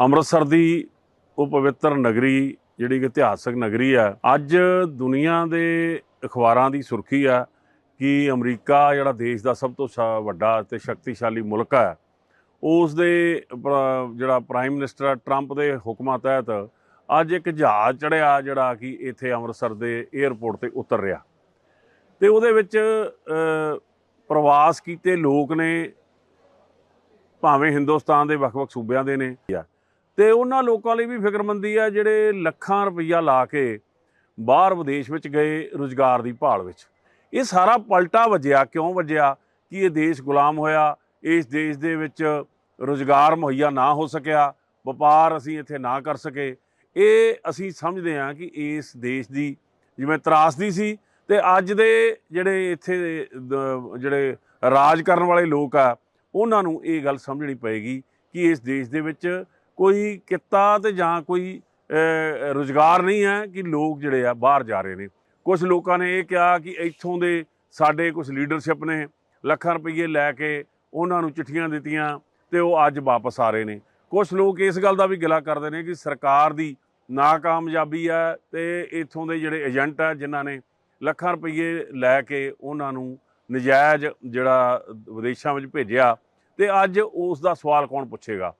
ਅੰਮ੍ਰਿਤਸਰ ਦੀ ਉਹ ਪਵਿੱਤਰ ਨਗਰੀ, ਜਿਹੜੀ ਕਿ ਇਤਿਹਾਸਕ ਨਗਰੀ ਆ, ਅੱਜ ਦੁਨੀਆ ਦੇ ਅਖਬਾਰਾਂ ਦੀ ਸੁਰਖੀ ਆ ਕਿ ਅਮਰੀਕਾ, ਜਿਹੜਾ ਦੇਸ਼ ਦਾ ਸਭ ਤੋਂ ਸ- ਵੱਡਾ ਤੇ ਸ਼ਕਤੀਸ਼ਾਲੀ ਮੁਲਕ ਹੈ ਉਸ ਦੇ ਜਿਹੜਾ ਪ੍ਰਾਈਮ ਮਿਨਿਸਟਰ ਟਰੰਪ ਦੇ ਹੁਕਮਾਂ ਤਹਿਤ ਅੱਜ ਇੱਕ ਜਹਾਜ਼ ਚੜਿਆ ਜਿਹੜਾ ਕਿ ਇੱਥੇ ਅੰਮ੍ਰਿਤਸਰ ਦੇ 에ਅਰਪੋਰਟ ਤੇ ਉਤਰ ਰਿਹਾ। ਤੇ ਉਹਦੇ ਵਿੱਚ ਪ੍ਰਵਾਸ ਕੀਤੇ ਲੋਕ ਨੇ, ਭਾਵੇਂ ਹਿੰਦੁਸਤਾਨ ਦੇ ਵੱਖ-ਵੱਖ ਸੂਬਿਆਂ ਦੇ ਨੇ ਤੇ ਉਹਨਾਂ ਲੋਕਾਂ ਲਈ ਵੀ ਫਿਕਰਮੰਦੀ ਆ ਜਿਹੜੇ ਲੱਖਾਂ ਰੁਪਈਆ ਲਾ ਕੇ ਬਾਹਰ ਵਿਦੇਸ਼ ਵਿੱਚ ਗਏ ਰੁਜ਼ਗਾਰ ਦੀ ਭਾਲ ਵਿੱਚ। ਇਹ ਸਾਰਾ ਪਲਟਾ ਵੱਜਿਆ, ਕਿਉਂ ਵੱਜਿਆ? ਕਿ ਇਹ ਦੇਸ਼ ਗੁਲਾਮ ਹੋਇਆ, ਇਸ ਦੇਸ਼ ਦੇ ਵਿੱਚ ਰੁਜ਼ਗਾਰ ਮੁਹੱਈਆ ਨਾ ਹੋ ਸਕਿਆ, ਵਪਾਰ ਅਸੀਂ ਇੱਥੇ ਨਾ ਕਰ ਸਕੇ। ਇਹ ਅਸੀਂ ਸਮਝਦੇ ਹਾਂ ਕਿ ਇਸ ਦੇਸ਼ ਦੀ ਜਿਵੇਂ ਤਰਾਸਦੀ ਸੀ ਤੇ ਅੱਜ ਦੇ ਜਿਹੜੇ ਇੱਥੇ ਜਿਹੜੇ ਰਾਜ ਕਰਨ ਵਾਲੇ ਲੋਕ ਆ, ਉਹਨਾਂ ਨੂੰ ਇਹ ਗੱਲ ਸਮਝਣੀ ਪਏਗੀ ਕਿ ਇਸ ਦੇਸ਼ ਦੇ ਵਿੱਚ ਕੋਈ ਕਿੱਤਾ ਤੇ ਜਾਂ ਕੋਈ ਅਹ, ਰੁਜ਼ਗਾਰ ਨਹੀਂ ਹੈ ਕਿ ਲੋਕ ਜਿਹੜੇ ਆ ਬਾਹਰ ਜਾ ਰਹੇ ਨੇ। ਕੁਝ ਲੋਕਾਂ ਨੇ ਇਹ ਕਿਹਾ ਕਿ ਇੱਥੋਂ ਦੇ ਸਾਡੇ ਕੁਝ ਲੀਡਰਸ਼ਿਪ ਨੇ ਲੱਖਾਂ ਰੁਪਏ ਲੈ ਕੇ ਉਹਨਾਂ ਨੂੰ ਚਿੱਠੀਆਂ ਦਿੱਤੀਆਂ ਤੇ ਉਹ ਅੱਜ ਵਾਪਸ ਆ ਰਹੇ ਨੇ। ਕੁਝ ਲੋਕ ਇਸ ਗੱਲ ਦਾ ਵੀ ਗਿਲਾ ਕਰਦੇ ਨੇ ਕਿ ਸਰਕਾਰ ਦੀ ਨਾਕਾਮਯਾਬੀ ਹੈ ਤੇ ਇੱਥੋਂ ਦੇ ਜਿਹੜੇ ਏਜੰਟ ਆ ਜਿਨ੍ਹਾਂ ਨੇ ਲੱਖਾਂ ਰੁਪਏ ਲੈ ਕੇ ਉਹਨਾਂ ਨੂੰ ਨਜਾਇਜ਼ ਜਿਹੜਾ ਵਿਦੇਸ਼ਾਂ ਵਿੱਚ ਭੇਜਿਆ ਤੇ ਅੱਜ ਉਸ ਦਾ ਸਵਾਲ ਕੌਣ ਪੁੱਛੇਗਾ?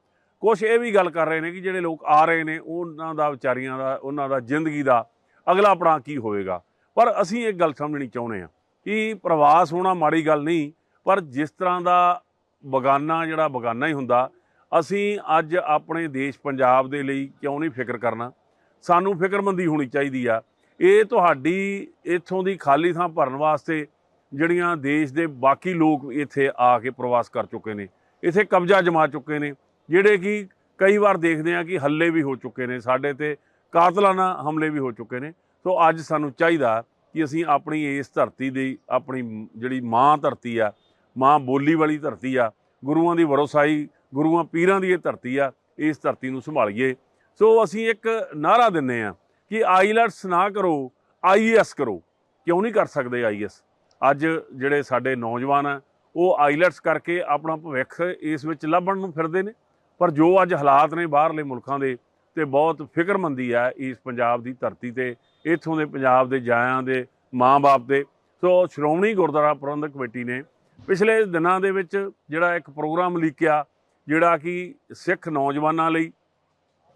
ਕੁਝ ਇਹ ਵੀ ਗੱਲ ਕਰ ਰਹੇ ਨੇ ਕਿ ਜਿਹੜੇ ਲੋਕ ਆ ਰਹੇ ਨੇ, ਉਹਨਾਂ ਦਾ, ਵਿਚਾਰੀਆਂ ਦਾ, ਉਹਨਾਂ ਦਾ, ਜ਼ਿੰਦਗੀ ਦਾ ਅਗਲਾ ਪੜਾਅ ਕੀ ਹੋਵੇਗਾ? ਪਰ ਅਸੀਂ ਇੱਕ ਗੱਲ ਸਮਝਣੀ ਚਾਹੁੰਦੇ ਹਾਂ ਕਿ ਪ੍ਰਵਾਸ ਹੋਣਾ ਮਾੜੀ ਗੱਲ ਨਹੀਂ, ਪਰ ਜਿਸ ਤਰ੍ਹਾਂ ਦਾ ਬਗਾਨਾ ਜਿਹੜਾ ਬਗਾਨਾ ਹੀ ਹੁੰਦਾ, ਅਸੀਂ ਅੱਜ ਆਪਣੇ ਦੇਸ਼ ਪੰਜਾਬ ਦੇ ਲਈ ਕਿਉਂ ਨਹੀਂ ਫਿਕਰ ਕਰਨਾ? ਸਾਨੂੰ ਫਿਕਰਮੰਦੀ ਹੋਣੀ ਚਾਹੀਦੀ ਆ। ਇਹ ਤੁਹਾਡੀ ਇੱਥੋਂ ਦੀ ਖਾਲੀ ਥਾਂ ਭਰਨ ਵਾਸਤੇ ਜਿਹੜੀਆਂ ਦੇਸ਼ ਦੇ ਬਾਕੀ ਲੋਕ ਇੱਥੇ ਆ ਕੇ ਪ੍ਰਵਾਸ ਕਰ ਚੁੱਕੇ ਨੇ, ਇੱਥੇ ਕਬਜ਼ਾ ਜਮਾ ਚੁੱਕੇ ਨੇ ਜਿਹੜੇ ਕਿ ਕਈ ਵਾਰ ਦੇਖਦੇ ਆ ਕਿ ਹੱਲੇ ਵੀ ਹੋ ਚੁੱਕੇ ਨੇ, ਸਾਡੇ ਤੇ ਕਾਤਲਾਨਾ ਹਮਲੇ ਵੀ ਹੋ ਚੁੱਕੇ ਨੇ। ਸੋ ਅੱਜ ਸਾਨੂੰ ਚਾਹੀਦਾ ਕਿ ਅਸੀਂ ਆਪਣੀ ਇਸ ਧਰਤੀ ਦੀ, ਆਪਣੀ ਜਿਹੜੀ ਮਾਂ ਧਰਤੀ ਆ, ਮਾਂ ਬੋਲੀ ਵਾਲੀ ਧਰਤੀ ਆ, ਗੁਰੂਆਂ ਦੀ ਵਰੋਸਾਈ, ਗੁਰੂਆਂ ਪੀਰਾਂ ਦੀ ਇਹ ਧਰਤੀ ਆ, ਇਸ ਧਰਤੀ ਨੂੰ ਸੰਭਾਲੀਏ। ਸੋ ਅਸੀਂ ਇੱਕ ਨਾਰਾ ਦਿੰਨੇ ਆ ਕਿ ਆਈਲੈਟਸ ਨਾ ਕਰੋ ਆਈਐਸ ਕਰੋ। ਕਿਉਂ ਨਹੀਂ ਕਰ ਸਕਦੇ ਆਈਐਸ ਅੱਜ ਜਿਹੜੇ ਸਾਡੇ ਨੌਜਵਾਨ ਆ, ਉਹ ਆਈਲੈਟਸ ਕਰਕੇ ਆਪਣਾ ਭਵਿੱਖ ਇਸ ਵਿੱਚ ਲੱਭਣ ਨੂੰ ਫਿਰਦੇ ਨੇ। ਪਰ ਜੋ ਅੱਜ ਹਾਲਾਤ ਨੇ ਬਾਹਰਲੇ ਮੁਲਕਾਂ ਦੇ ਤੇ ਬਹੁਤ ਫਿਕਰਮੰਦੀ ਹੈ ਇਸ ਪੰਜਾਬ ਦੀ ਧਰਤੀ ਤੇ, ਇੱਥੋਂ ਦੇ ਪੰਜਾਬ ਦੇ ਜਾਇਆਂ ਦੇ, ਮਾਂ-ਬਾਪ ਦੇ। ਸੋ ਸ਼੍ਰੋਮਣੀ ਗੁਰਦੁਆਰਾ ਪ੍ਰਬੰਧਕ ਕਮੇਟੀ ਨੇ ਪਿਛਲੇ ਦਿਨਾਂ ਦੇ ਵਿੱਚ ਜਿਹੜਾ ਇੱਕ ਪ੍ਰੋਗਰਾਮ ਲਿਖਿਆ ਜਿਹੜਾ ਕਿ ਸਿੱਖ ਨੌਜਵਾਨਾਂ ਲਈ,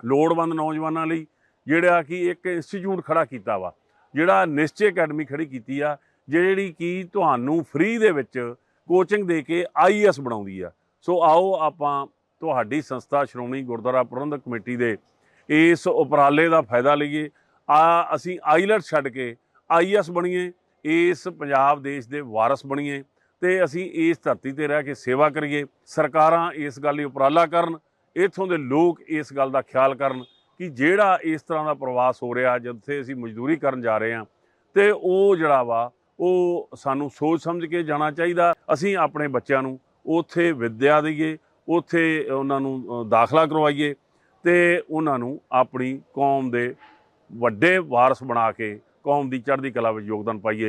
ਲੋੜਵੰਦ ਨੌਜਵਾਨਾਂ ਲਈ, ਜਿਹੜਾ ਕਿ ਇੱਕ ਇੰਸਟੀਚਿਊਟ ਖੜਾ ਕੀਤਾ ਵਾ, ਜਿਹੜਾ ਨਿਸ਼ਚੇ ਅਕੈਡਮੀ ਖੜੀ ਕੀਤੀ ਆ, ਜਿਹੜੀ ਕਿ ਤੁਹਾਨੂੰ ਫ੍ਰੀ ਦੇ ਵਿੱਚ ਕੋਚਿੰਗ ਦੇ ਕੇ ਆਈਐਸ ਬਣਾਉਂਦੀ ਆ। ਸੋ ਆਓ ਆਪਾਂ ਤੁਹਾਡੀ ਸੰਸਥਾ ਸ਼੍ਰੋਮਣੀ ਗੁਰਦੁਆਰਾ ਪ੍ਰਬੰਧਕ ਕਮੇਟੀ ਦੇ ਇਸ ਉਪਰਾਲੇ ਦਾ ਫਾਇਦਾ ਲਈਏ। ਆ, ਅਸੀਂ ਆਈਲੈਟ ਛੱਡ ਕੇ ਆਈਐਸ ਬਣੀਏ, ਇਸ ਪੰਜਾਬ ਦੇਸ਼ ਦੇ ਵਾਰਸ ਬਣੀਏ ਤੇ ਅਸੀਂ ਇਸ ਧਰਤੀ ਤੇ ਰਹਿ ਕੇ ਸੇਵਾ ਕਰੀਏ। ਸਰਕਾਰਾਂ ਇਸ ਗੱਲ ਲਈ ਉਪਰਾਲਾ ਕਰਨ, ਇੱਥੋਂ ਦੇ ਲੋਕ ਇਸ ਗੱਲ ਦਾ ਖਿਆਲ ਕਰਨ ਕਿ ਜਿਹੜਾ ਇਸ ਤਰ੍ਹਾਂ ਦਾ ਪ੍ਰਵਾਸ ਹੋ ਰਿਹਾ, ਜਿੱਥੇ ਅਸੀਂ ਮਜ਼ਦੂਰੀ ਕਰਨ ਜਾ ਰਹੇ ਹਾਂ, ਤੇ ਉਹ ਜਿਹੜਾ ਵਾ, ਉਹ ਸਾਨੂੰ ਸੋਚ ਸਮਝ ਕੇ ਜਾਣਾ ਚਾਹੀਦਾ। ਅਸੀਂ ਆਪਣੇ ਬੱਚਿਆਂ ਨੂੰ ਉੱਥੇ ਵਿੱਦਿਆ ਦਈਏ ਉੱਥੇ ਉਹਨਾਂ ਨੂੰ ਦਾਖਲਾ ਕਰਵਾਈਏ ਤੇ ਉਹਨਾਂ ਨੂੰ ਆਪਣੀ ਕੌਮ ਦੇ ਵੱਡੇ ਵਾਰਸ ਬਣਾ ਕੇ ਕੌਮ ਦੀ ਚੜ੍ਹਦੀ ਕਲਾ ਵਿੱਚ ਯੋਗਦਾਨ ਪਾਈਏ।